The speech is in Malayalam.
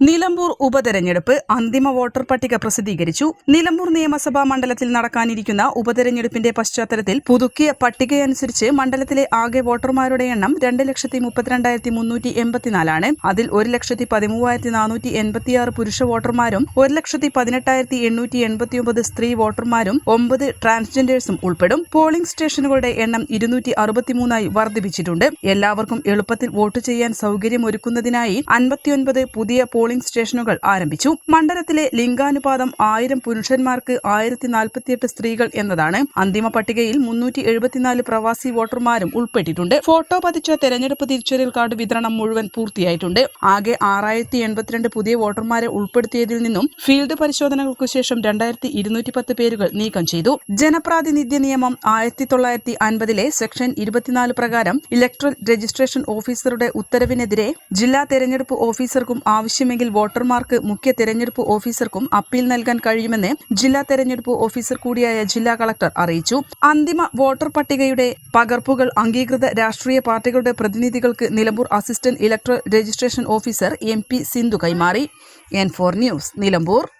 Nilambur ഉപതെരഞ്ഞെടുപ്പ് അന്തിമ വോട്ടർ പട്ടിക പ്രസിദ്ധീകരിച്ചു. നിലമ്പൂർ നിയമസഭാ മണ്ഡലത്തിൽ നടക്കാനിരിക്കുന്ന ഉപതെരഞ്ഞെടുപ്പിന്റെ പശ്ചാത്തലത്തിൽ പുതുക്കിയ പട്ടികയനുസരിച്ച് മണ്ഡലത്തിലെ ആകെ വോട്ടർമാരുടെ എണ്ണം രണ്ട് ലക്ഷത്തി മുപ്പത്തിരണ്ടായിരത്തി മുന്നൂറ്റി എൺപത്തിനാലാണ് അതിൽ ഒരു ലക്ഷത്തി പതിമൂവായിരത്തി നാനൂറ്റി എൺപത്തിയാറ് പുരുഷ വോട്ടർമാരും ഒരു ലക്ഷത്തി പതിനെട്ടായിരത്തി എണ്ണൂറ്റി എൺപത്തിയൊമ്പത് സ്ത്രീ വോട്ടർമാരും ഒമ്പത് ട്രാൻസ്ജെൻഡേഴ്സും ഉൾപ്പെടും. പോളിംഗ് സ്റ്റേഷനുകളുടെ എണ്ണം ഇരുന്നൂറ്റി അറുപത്തിമൂന്നായി വർദ്ധിപ്പിച്ചിട്ടുണ്ട്. എല്ലാവർക്കും എളുപ്പത്തിൽ വോട്ട് ചെയ്യാൻ സൗകര്യമൊരുക്കുന്നതിനായി അൻപത്തിയൊൻപത് പുതിയ പോളിംഗ് സ്റ്റേഷനുകൾ ആരംഭിച്ചു. മണ്ഡലത്തിലെ ലിംഗാനുപാതം ആയിരം പുരുഷന്മാർക്ക് ആയിരത്തി നാൽപ്പത്തിയെട്ട് സ്ത്രീകൾ എന്നതാണ് അന്തിമ പട്ടികയിൽ മുന്നൂറ്റി എഴുപത്തിനാല് പ്രവാസി വോട്ടർമാരും ഉൾപ്പെട്ടിട്ടുണ്ട്. ഫോട്ടോ പതിച്ച തെരഞ്ഞെടുപ്പ് തിരിച്ചറിയൽ കാർഡ് വിതരണം മുഴുവൻ പൂർത്തിയായിട്ടുണ്ട്. ആകെ ആറായിരത്തി എൺപത്തിരണ്ട് പുതിയ വോട്ടർമാരെ ഉൾപ്പെടുത്തിയതിൽ നിന്നും ഫീൽഡ് പരിശോധനകൾക്കു ശേഷം രണ്ടായിരത്തി ഇരുന്നൂറ്റി പത്ത് പേരുകൾ നീക്കം ചെയ്തു. ജനപ്രാതിനിധ്യ നിയമം ആയിരത്തി തൊള്ളായിരത്തി അൻപതിലെ സെക്ഷൻ ഇരുപത്തിനാല് പ്രകാരം ഇലക്ട്രൽ രജിസ്ട്രേഷൻ ഓഫീസറുടെ ഉത്തരവിനെതിരെ ജില്ലാ തെരഞ്ഞെടുപ്പ് ഓഫീസർക്കും ആവശ്യമെങ്കിൽ വോട്ടർമാർക്ക് മുഖ്യ തെരഞ്ഞെടുപ്പ് ഓഫീസർക്കും അപ്പീൽ നൽകാൻ കഴിയുമെന്ന് ജില്ലാ തെരഞ്ഞെടുപ്പ് ഓഫീസർ കൂടിയായ ജില്ലാ കളക്ടർ അറിയിച്ചു. അന്തിമ വോട്ടർ പട്ടികയുടെ പകർപ്പുകൾ അംഗീകൃത രാഷ്ട്രീയ പാർട്ടികളുടെ പ്രതിനിധികൾക്ക് Nilambur assistant electoral registration officer M P Sindhu കൈമാറി. N four news Nilambur.